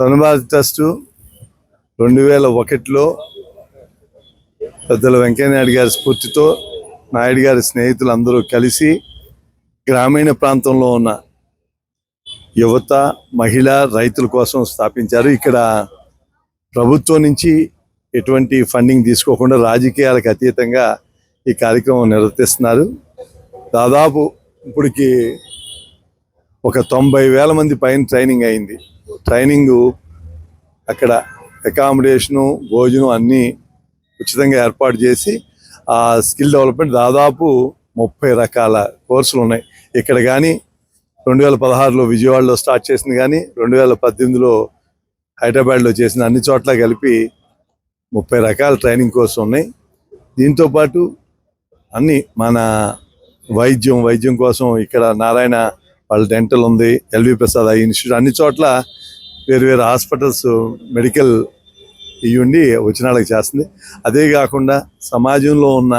Dhanbad trust రెండు వేల ఒకటిలో పెద్దల వెంకయ్యనాయుడు గారి స్ఫూర్తితో నాయుడు గారి స్నేహితులు అందరూ కలిసి గ్రామీణ ప్రాంతంలో ఉన్న యువత మహిళ రైతుల కోసం స్థాపించారు. ఇక్కడ ప్రభుత్వం నుంచి ఎటువంటి ఫండింగ్ తీసుకోకుండా రాజకీయాలకు అతీతంగా ఈ కార్యక్రమం నిర్వర్తిస్తున్నారు. దాదాపు ఇప్పటికి ఒక తొంభై వేల మంది పైన ట్రైనింగ్ అయింది. ట్రైనింగ్ అక్కడ అకామిడేషను భోజనం అన్నీ ఉచితంగా ఏర్పాటు చేసి ఆ స్కిల్ డెవలప్మెంట్ దాదాపు ముప్పై రకాల కోర్సులు ఉన్నాయి. ఇక్కడ కానీ రెండు వేల పదహారులో విజయవాడలో స్టార్ట్ చేసింది కానీ రెండు వేల పద్దెనిమిదిలో హైదరాబాద్లో చేసిన అన్ని చోట్ల కలిపి ముప్పై రకాల ట్రైనింగ్ కోర్సులు ఉన్నాయి. దీంతో పాటు అన్ని మన వైద్యం వైద్యం కోసం ఇక్కడ నారాయణ వాళ్ళ డెంటల్ ఉంది ఎల్వి ప్రసాద్ ఐ ఇన్స్టిట్యూట్ అన్ని చోట్ల వేరు వేరు హాస్పిటల్స్ మెడికల్ ఇవి ఉండి వచ్చిన వాళ్ళకి చేస్తుంది. అదే కాకుండా సమాజంలో ఉన్న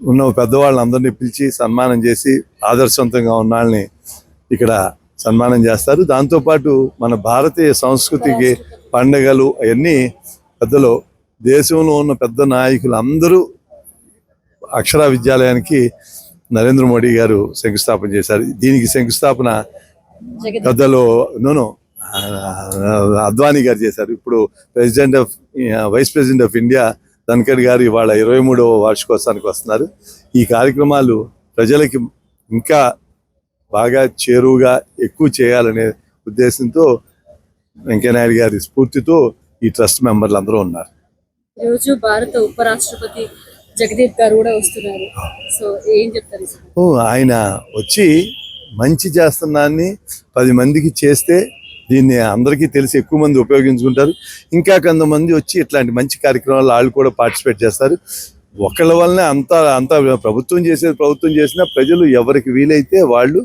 ఉన్న పెద్దవాళ్ళని అందరినీ పిలిచి సన్మానం చేసి ఆదర్శవంతంగా ఉన్న వాళ్ళని ఇక్కడ సన్మానం చేస్తారు. దాంతోపాటు మన భారతీయ సంస్కృతికి పండగలు అవన్నీ పెద్దలు దేశంలో ఉన్న పెద్ద నాయకులు అందరూ అక్షర విద్యాలయానికి నరేంద్ర మోడీ గారు శంకుస్థాపన చేశారు. దీనికి శంకుస్థాపన పెద్దలు నూను అద్వానీ గారు చేశారు. ఇప్పుడు president of vice president of India Dhankhar garu ఇవాళ ఇరవై మూడవ వార్షికోత్సవానికి వస్తున్నారు. ఈ కార్యక్రమాలు ప్రజలకి ఇంకా బాగా చేరువుగా ఎక్కువ చేయాలనే ఉద్దేశంతో వెంకయ్యనాయుడు గారి స్ఫూర్తితో ఈ ట్రస్ట్ మెంబర్లు అందరూ ఉన్నారు. ఈరోజు భారత ఉపరాష్ట్రపతి జగదీప్ గారు కూడా వస్తున్నారు. సో ఏం చెప్తారు? ఓ, ఆయన వచ్చి మంచి చేస్తున్నాన్ని పది మందికి చేస్తే దీన్ని అందరికీ తెలిసి ఎక్కువ మంది ఉపయోగించుకుంటారు. ఇంకా కొంతమంది వచ్చి ఇట్లాంటి మంచి కార్యక్రమాలు వాళ్ళు కూడా పార్టిసిపేట్ చేస్తారు. ఒకళ్ళ వల్లనే అంత అంత ప్రభుత్వం చేసేది ప్రభుత్వం చేసినా ప్రజలు ఎవరికి వీలైతే వాళ్ళు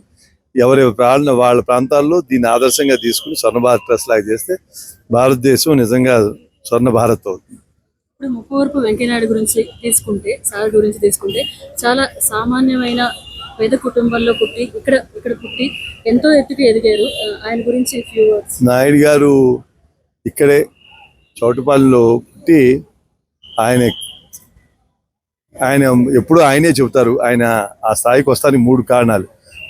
ఎవరి ప్రాణ వాళ్ళ ప్రాంతాల్లో దీన్ని ఆదర్శంగా తీసుకుని స్వర్ణ భారత్ ట్రస్ట్ లాగా చేస్తే భారతదేశం నిజంగా స్వర్ణ భారత్ అవుతుంది. ఇప్పుడు ముప్పవరపు వెంకయ్యనాయుడు గురించి తీసుకుంటే సార్ గురించి తీసుకుంటే చాలా సామాన్యమైన పేద కుటుంబంలో పుట్టి ఇక్కడ ఇక్కడ పుట్టి ఎంతో ఎత్తుకు ఎదిగారు. ఆయన గురించి ఫ్యూ వర్డ్స్ నాయుడు గారు ఇక్కడే చౌటపల్లిలో పుట్టి ఆయన ఆయన ఎప్పుడు ఆయనే చెబుతారు. ఆయన ఆ స్థాయికి వస్తానికి మూడు కారణాలు.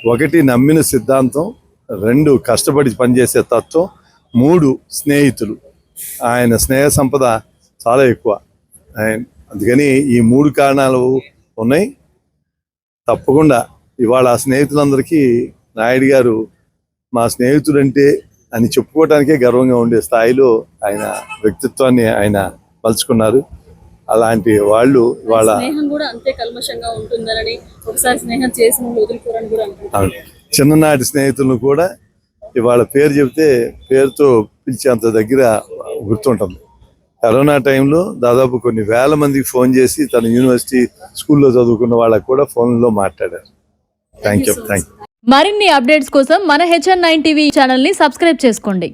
ఒకటి నమ్మిన సిద్ధాంతం. రెండు కష్టపడి పనిచేసే తత్వం. మూడు స్నేహితులు. ఆయన స్నేహ సంపద చాలా ఎక్కువ. ఆయన అందుకని ఈ మూడు కారణాలు ఉన్నాయి. తప్పకుండా ఇవాళ ఆ స్నేహితులందరికీ నాయుడు గారు మా స్నేహితుడంటే అని చెప్పుకోవడానికే గర్వంగా ఉండే స్థాయిలో ఆయన వ్యక్తిత్వాన్ని ఆయన మలుచుకున్నారు. అలాంటి వాళ్ళు ఇవాళ స్నేహం కూడా అంతే కల్మషంగా ఉంటుందని ఒకసారి స్నేహం చేసిన వాళ్ళు వదులుకోరని కూడా అంటున్నారు చిన్ననాటి స్నేహితులను కూడా ఇవాళ పేరు చెబితే పేరుతో పిలిచేంత దగ్గర గుర్తుంటుంది. కరోనా టైంలో దాదాపు కొన్ని వేల మందికి ఫోన్ చేసి తన యూనివర్సిటీ స్కూల్లో చదువుకున్న వాళ్ళకు కూడా ఫోన్లో మాట్లాడారు. థ్యాంక్ యూ థ్యాంక్ యూ మరిన్ని అప్డేట్స్ కోసం మన హెచ్ఎన్ నైన్ టీవీ ఛానల్ని సబ్స్క్రైబ్ చేసుకోండి.